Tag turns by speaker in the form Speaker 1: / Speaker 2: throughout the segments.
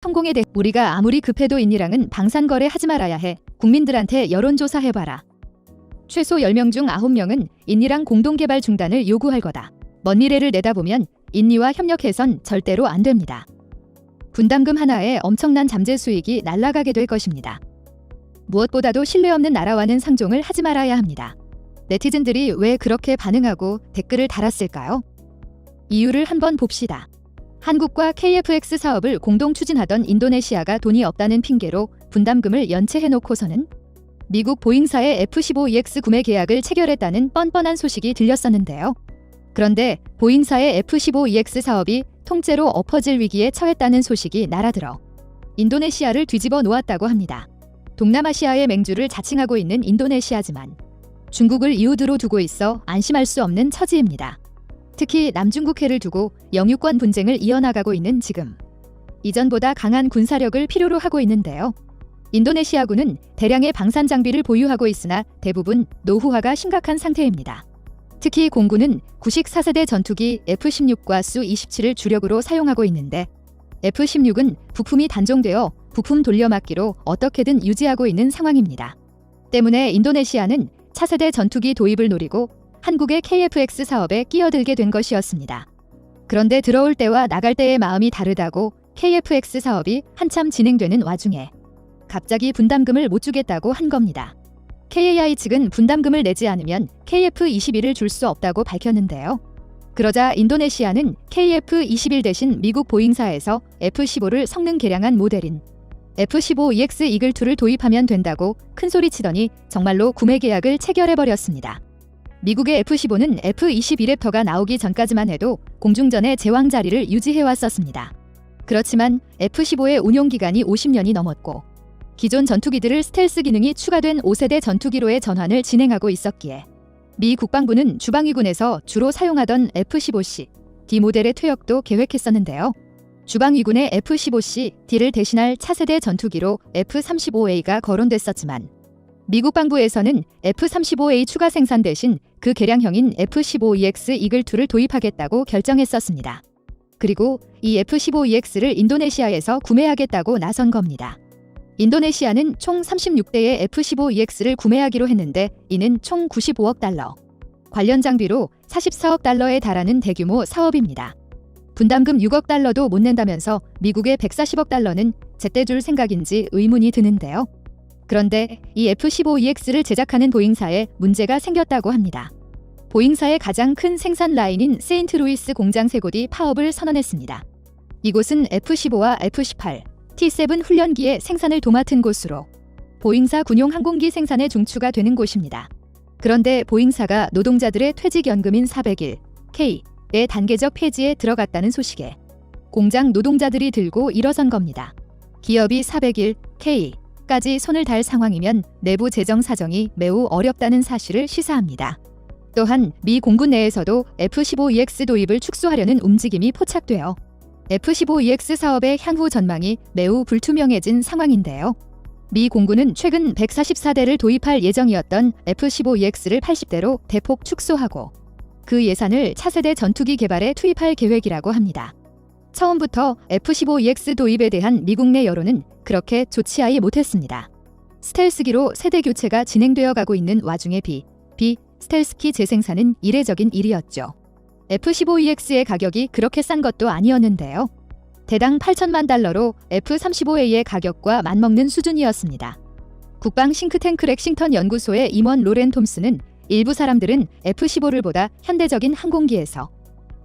Speaker 1: 성공에 대해 우리가 아무리 급해도 인이랑은 방산거래 하지 말아야 해. 국민들한테 여론조사 해봐라. 최소 10명 중 9명은 인이랑 공동개발 중단을 요구할 거다. 먼 미래를 내다보면 인니와 협력해선 절대로 안 됩니다. 분담금 하나에 엄청난 잠재 수익이 날아가게 될 것입니다. 무엇보다도 신뢰 없는 나라와는 상종을 하지 말아야 합니다. 네티즌들이 왜 그렇게 반응하고 댓글을 달았을까요? 이유를 한번 봅시다. 한국과 KFX 사업을 공동 추진하던 인도네시아가 돈이 없다는 핑계로 분담금을 연체해놓고서는 미국 보잉사의 F-15EX 구매 계약을 체결했다는 뻔뻔한 소식이 들렸었는데요. 그런데 보잉사의 F-15EX 사업이 통째로 엎어질 위기에 처했다는 소식이 날아들어 인도네시아를 뒤집어 놓았다고 합니다. 동남아시아의 맹주를 자칭하고 있는 인도네시아지만 중국을 이웃으로 두고 있어 안심할 수 없는 처지입니다. 특히 남중국해를 두고 영유권 분쟁을 이어나가고 있는 지금 이전보다 강한 군사력을 필요로 하고 있는데요. 인도네시아군은 대량의 방산 장비를 보유하고 있으나 대부분 노후화가 심각한 상태입니다. 특히 공군은 구식 4세대 전투기 F-16과 수-27을 주력으로 사용하고 있는데 F-16은 부품이 단종되어 부품 돌려막기로 어떻게든 유지하고 있는 상황입니다. 때문에 인도네시아는 차세대 전투기 도입을 노리고 한국의 KFX 사업에 끼어들게 된 것이었습니다. 그런데 들어올 때와 나갈 때의 마음이 다르다고 KFX 사업이 한참 진행되는 와중에 갑자기 분담금을 못 주겠다고 한 겁니다. KAI 측은 분담금을 내지 않으면 KF-21을 줄 수 없다고 밝혔는데요. 그러자 인도네시아는 KF-21 대신 미국 보잉사에서 F-15를 성능 개량한 모델인 F-15EX 이글2를 도입하면 된다고 큰소리 치더니 정말로 구매 계약을 체결해버렸습니다. 미국의 F-15는 F-22 랩터가 나오기 전까지만 해도 공중전의 제왕 자리를 유지해왔었습니다. 그렇지만 F-15의 운용 기간이 50년이 넘었고 기존 전투기들을 스텔스 기능이 추가된 5세대 전투기로의 전환을 진행하고 있었기에 미 국방부는 주방위군에서 주로 사용하던 F-15C D 모델의 퇴역도 계획했었는데요. 주방위군의 F-15C D를 대신할 차세대 전투기로 F-35A가 거론됐었지만 미국 방부에서는 F-35A 추가 생산 대신 그 개량형인 F-15EX 이글2를 도입하겠다고 결정했었습니다. 그리고 이 F-15EX를 인도네시아에서 구매하겠다고 나선 겁니다. 인도네시아는 총 36대의 F-15EX를 구매하기로 했는데 이는 총 95억 달러. 관련 장비로 44억 달러에 달하는 대규모 사업입니다. 분담금 6억 달러도 못 낸다면서 미국의 140억 달러는 제때 줄 생각인지 의문이 드는데요. 그런데 이 F-15EX를 제작하는 보잉사에 문제가 생겼다고 합니다. 보잉사의 가장 큰 생산 라인인 세인트루이스 공장 세 곳이 파업을 선언했습니다. 이곳은 F-15와 F-18, T-7 훈련기의 생산을 도맡은 곳으로 보잉사 군용 항공기 생산에 중추가 되는 곳입니다. 그런데 보잉사가 노동자들의 퇴직연금인 400일 K의 단계적 폐지에 들어갔다는 소식에 공장 노동자들이 들고 일어선 겁니다. 기업이 400일 K 까지 손을 달 상황이면 내부 재정 사정이 매우 어렵다는 사실을 시사합니다. 또한 미 공군 내에서도 F-15EX 도입을 축소하려는 움직임이 포착되어 F-15EX 사업의 향후 전망이 매우 불투명해진 상황인데요. 미 공군은 최근 144대를 도입할 예정이었던 F-15EX를 80대로 대폭 축소하고 그 예산을 차세대 전투기 개발에 투입할 계획이라고 합니다. 처음부터 F-15EX 도입에 대한 미국 내 여론은 그렇게 좋지 않이 못했습니다. 스텔스기로 세대 교체가 진행되어 가고 있는 와중에 B, B 스텔스키 재생산은 이례적인 일이었죠. F-15EX의 가격이 그렇게 싼 것도 아니었는데요. 대당 8천만 달러로 F-35A의 가격과 맞먹는 수준이었습니다. 국방 싱크탱크 렉싱턴 연구소의 임원 로렌 톰스는 일부 사람들은 F-15를 보다 현대적인 항공기에서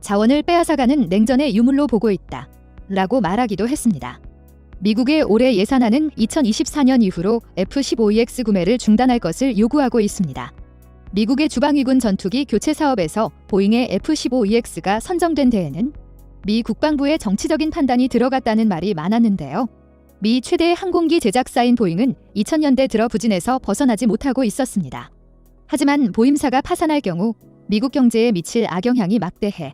Speaker 1: 자원을 빼앗아가는 냉전의 유물로 보고 있다. 라고 말하기도 했습니다. 미국의 올해 예산안은 2024년 이후로 F-15EX 구매를 중단할 것을 요구하고 있습니다. 미국의 주방위군 전투기 교체 사업에서 보잉의 F-15EX가 선정된 데에는 미 국방부의 정치적인 판단이 들어갔다는 말이 많았는데요. 미 최대의 항공기 제작사인 보잉은 2000년대 들어 부진에서 벗어나지 못하고 있었습니다. 하지만 보임사가 파산할 경우 미국 경제에 미칠 악영향이 막대해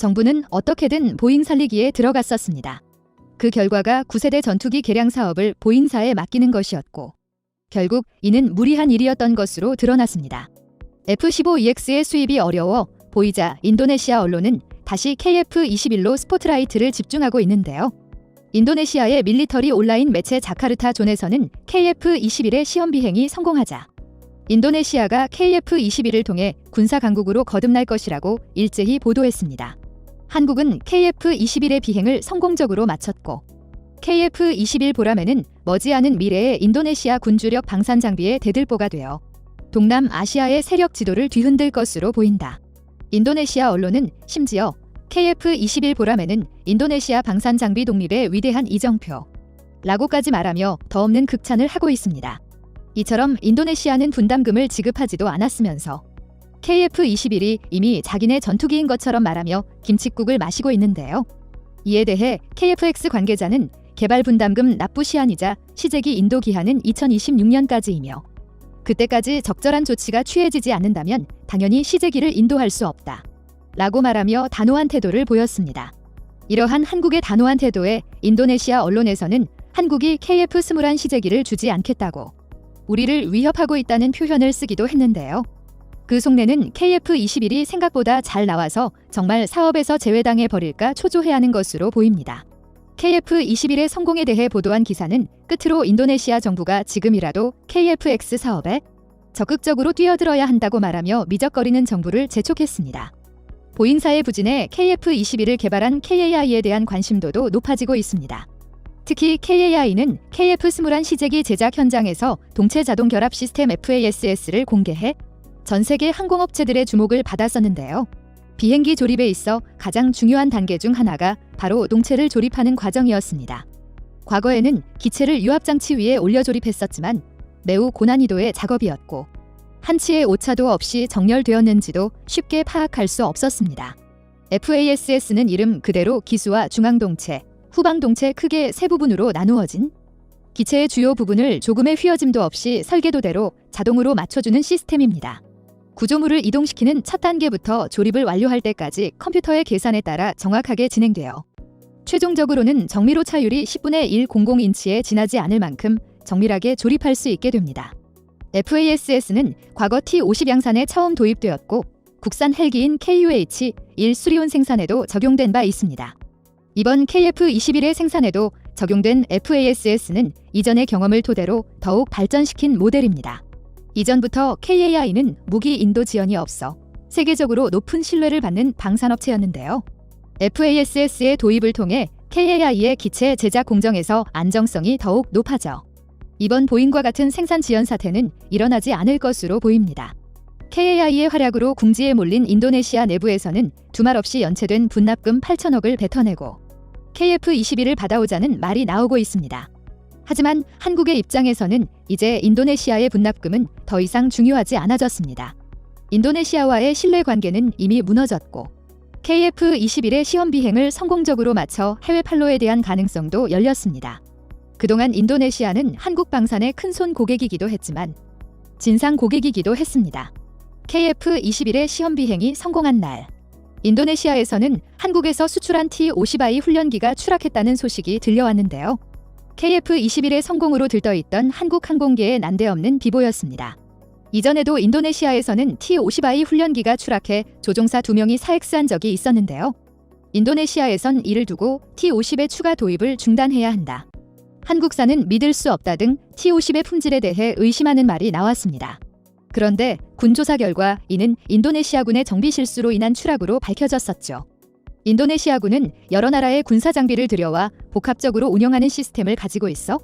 Speaker 1: 정부는 어떻게든 보잉 살리기에 들어갔었습니다. 그 결과가 9세대 전투기 개량 사업을 보잉사에 맡기는 것이었고 결국 이는 무리한 일이었던 것으로 드러났습니다. F-15EX의 수입이 어려워 보이자 인도네시아 언론은 다시 KF-21로 스포트라이트를 집중하고 있는데요. 인도네시아의 밀리터리 온라인 매체 자카르타 존에서는 KF-21의 시험 비행이 성공하자 인도네시아가 KF-21을 통해 군사 강국으로 거듭날 것이라고 일제히 보도했습니다. 한국은 KF-21의 비행을 성공적으로 마쳤고 KF-21 보라매는 머지않은 미래의 인도네시아 군주력 방산 장비의 대들보가 되어 동남 아시아의 세력 지도를 뒤흔들 것으로 보인다. 인도네시아 언론은 심지어 KF-21 보라매는 인도네시아 방산 장비 독립의 위대한 이정표 라고까지 말하며 더 없는 극찬을 하고 있습니다. 이처럼 인도네시아는 분담금을 지급하지도 않았으면서 KF-21이 이미 자기네 전투기인 것처럼 말하며 김칫국을 마시고 있는데요. 이에 대해 KFX 관계자는 개발 분담금 납부 시한이자 시제기 인도 기한은 2026년까지이며 그때까지 적절한 조치가 취해지지 않는다면 당연히 시제기를 인도할 수 없다. 라고 말하며 단호한 태도를 보였습니다. 이러한 한국의 단호한 태도에 인도네시아 언론에서는 한국이 KF-21 시제기를 주지 않겠다고 우리를 위협하고 있다는 표현을 쓰기도 했는데요. 그 속내는 KF-21이 생각보다 잘 나와서 정말 사업에서 제외당해 버릴까 초조해하는 것으로 보입니다. KF-21의 성공에 대해 보도한 기사는 끝으로 인도네시아 정부가 지금이라도 KF-X 사업에 적극적으로 뛰어들어야 한다고 말하며 미적거리는 정부를 재촉했습니다. 보잉사의 부진에 KF-21을 개발한 KAI에 대한 관심도도 높아지고 있습니다. 특히 KAI는 KF-21 시제기 제작 현장에서 동체 자동 결합 시스템 FASS를 공개해 전 세계 항공업체들의 주목을 받았었는데요. 비행기 조립에 있어 가장 중요한 단계 중 하나가 바로 동체를 조립하는 과정이었습니다. 과거에는 기체를 유압장치 위에 올려 조립했었지만 매우 고난이도의 작업이었고 한치의 오차도 없이 정렬되었는지도 쉽게 파악할 수 없었습니다. FASS는 이름 그대로 기수와 중앙동체, 후방동체 크게 세 부분으로 나누어진 기체의 주요 부분을 조금의 휘어짐도 없이 설계도대로 자동으로 맞춰주는 시스템입니다. 구조물을 이동시키는 첫 단계부터 조립을 완료할 때까지 컴퓨터의 계산에 따라 정확하게 진행되어 최종적으로는 정밀 오차율이 10분의 100인치에 지나지 않을 만큼 정밀하게 조립할 수 있게 됩니다. FASS는 과거 T-50 양산에 처음 도입되었고 국산 헬기인 KUH-1 수리온 생산에도 적용된 바 있습니다. 이번 KF-21의 생산에도 적용된 FASS는 이전의 경험을 토대로 더욱 발전시킨 모델입니다. 이전부터 KAI는 무기 인도 지원이 없어 세계적으로 높은 신뢰를 받는 방산업체였는데요. FASS의 도입을 통해 KAI의 기체 제작 공정에서 안정성이 더욱 높아져 이번 보잉과 같은 생산 지연 사태는 일어나지 않을 것으로 보입니다. KAI의 활약으로 궁지에 몰린 인도네시아 내부에서는 두말 없이 연체된 분납금 8천억을 뱉어내고 KF-21을 받아오자는 말이 나오고 있습니다. 하지만 한국의 입장에서는 이제 인도네시아의 분납금은 더 이상 중요하지 않아졌습니다. 인도네시아와의 신뢰 관계는 이미 무너졌고 KF-21의 시험 비행을 성공적으로 마쳐 해외 판로에 대한 가능성도 열렸습니다. 그동안 인도네시아는 한국 방산의 큰손 고객이기도 했지만 진상 고객이기도 했습니다. KF-21의 시험 비행이 성공한 날 인도네시아에서는 한국에서 수출한 T-50I 훈련기가 추락했다는 소식이 들려왔는데요. KF-21의 성공으로 들떠있던 한국 항공계에 난데없는 비보였습니다. 이전에도 인도네시아에서는 T-50I 훈련기가 추락해 조종사 2명이 사액스한 적이 있었는데요. 인도네시아에선 이를 두고 T-50의 추가 도입을 중단해야 한다. 한국사는 믿을 수 없다 등 T-50의 품질에 대해 의심하는 말이 나왔습니다. 그런데 군조사 결과 이는 인도네시아군의 정비 실수로 인한 추락으로 밝혀졌었죠. 인도네시아군은 여러 나라의 군사 장비를 들여와 복합적으로 운영하는 시스템을 가지고 있어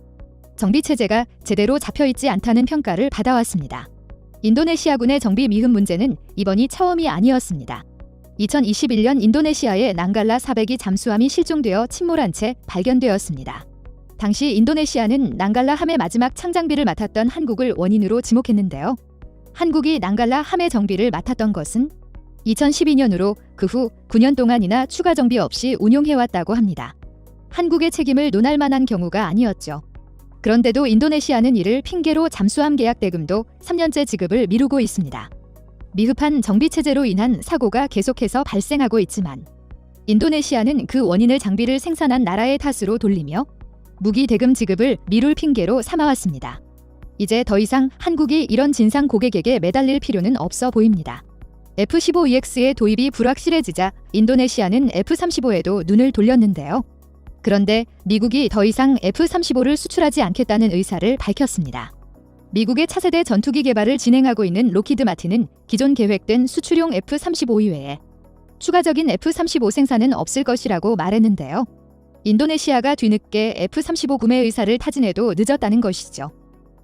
Speaker 1: 정비 체제가 제대로 잡혀 있지 않다는 평가를 받아왔습니다. 인도네시아군의 정비 미흡 문제는 이번이 처음이 아니었습니다. 2021년 인도네시아의 난갈라 400이 잠수함이 실종되어 침몰한 채 발견되었습니다. 당시 인도네시아는 난갈라 함의 마지막 창장비를 맡았던 한국을 원인으로 지목했는데요. 한국이 난갈라 함의 정비를 맡았던 것은 2012년으로 그 후 9년 동안이나 추가 정비 없이 운용해왔다고 합니다. 한국의 책임을 논할 만한 경우가 아니었죠. 그런데도 인도네시아는 이를 핑계로 잠수함 계약 대금도 3년째 지급을 미루고 있습니다. 미흡한 정비 체제로 인한 사고가 계속해서 발생하고 있지만 인도네시아는 그 원인을 장비를 생산한 나라의 탓으로 돌리며 무기 대금 지급을 미룰 핑계로 삼아왔습니다. 이제 더 이상 한국이 이런 진상 고객에게 매달릴 필요는 없어 보입니다. F-15EX의 도입이 불확실해지자 인도네시아는 F-35에도 눈을 돌렸는데요. 그런데 미국이 더 이상 F-35를 수출하지 않겠다는 의사를 밝혔습니다. 미국의 차세대 전투기 개발을 진행하고 있는 로키드 마틴은 기존 계획된 수출용 F-35 이외에 추가적인 F-35 생산은 없을 것이라고 말했는데요. 인도네시아가 뒤늦게 F-35 구매 의사를 타진해도 늦었다는 것이죠.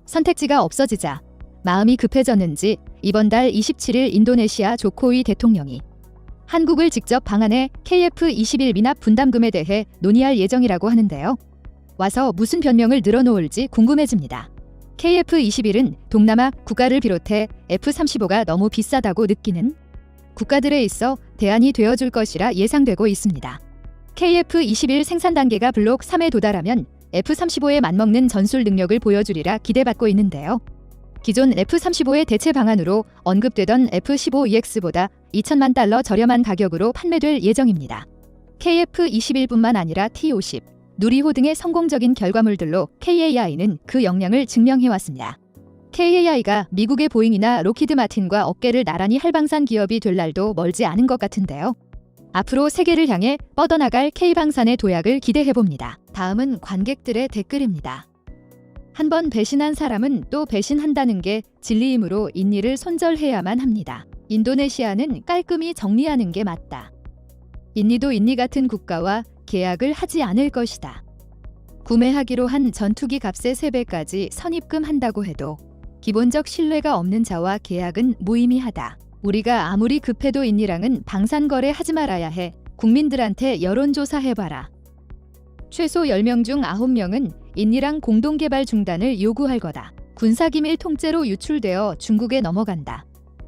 Speaker 1: 선택지가 없어지자 마음이 급해졌는지 이번 달 27일 인도네시아 조코위 대통령이 한국을 직접 방한해 KF-21 미납 분담금에 대해 논의할 예정이라고 하는데요. 와서 무슨 변명을 늘어놓을지 궁금해집니다. KF-21은 동남아 국가를 비롯해 F-35가 너무 비싸다고 느끼는 국가들에 있어 대안이 되어줄 것이라 예상되고 있습니다. KF-21 생산 단계가 블록 3에 도달하면 F-35에 맞먹는 전술 능력을 보여주리라 기대받고 있는데요. 기존 F-35의 대체 방안으로 언급되던 F-15EX보다 2천만 달러 저렴한 가격으로 판매될 예정입니다. KF-21뿐만 아니라 T-50, 누리호 등의 성공적인 결과물들로 KAI는 그 역량을 증명해왔습니다. KAI가 미국의 보잉이나 로키드 마틴과 어깨를 나란히 할방산 기업이 될 날도 멀지 않은 것 같은데요. 앞으로 세계를 향해 뻗어나갈 K방산의 도약을 기대해봅니다. 다음은 관객들의 댓글입니다. 한 번 배신한 사람은 또 배신한다는 게 진리이므로 인니를 손절해야만 합니다. 인도네시아는 깔끔히 정리하는 게 맞다. 인니도 인니 같은 국가와 계약을 하지 않을 것이다. 구매하기로 한 전투기 값의 3배까지 선입금 한다고 해도 기본적 신뢰가 없는 자와 계약은 무의미하다. 우리가 아무리 급해도 인니랑은 방산거래 하지 말아야 해. 국민들한테 여론조사 해봐라. 최소 10명 중 9명은 인니랑 공동 개발 중단을 요구할 거다. 군사기밀 통째로 유출되어 중국에 넘어간다.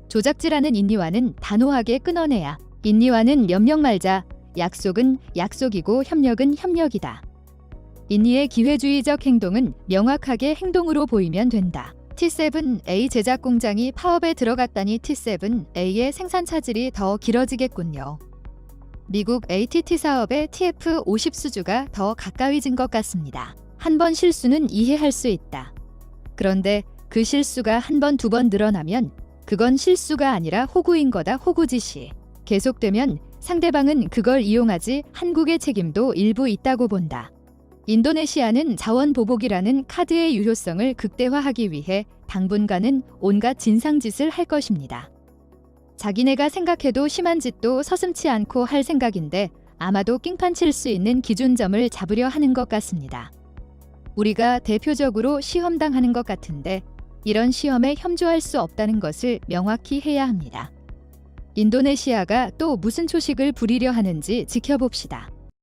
Speaker 1: 조작질하는 인니와는 단호하게 끊어내야. 인니와는 몇명 말자. 약속은 약속이고 협력은 협력이다. 인니의 기회주의적 행동은 명확하게 행동으로 보이면 된다. T7A 제작 공장이 파업에 들어갔다니 T7A의 생산 차질이 더 길어지겠군요. 미국 ATT 사업의 TF50 수주가 더 가까워진 것 같습니다. 한 번 실수는 이해할 수 있다. 그런데 그 실수가 한 번, 두 번 늘어나면 그건 실수가 아니라 호구인 거다, 호구짓이. 계속되면 상대방은 그걸 이용하지 한국의 책임도 일부 있다고 본다. 인도네시아는 자원 보복이라는 카드의 유효성을 극대화하기 위해 당분간은 온갖 진상짓을 할 것입니다. 자기네가 생각해도 심한 짓도 서슴치 않고 할 생각인데 아마도 낑판 칠 수 있는 기준점을 잡으려 하는 것 같습니다. 우리가 대표적으로 시험당하는 것 같은데 이런 시험에 협조할 수 없다는 것을 명확히 해야 합니다. 인도네시아가 또 무슨 초식을 부리려 하는지 지켜봅시다.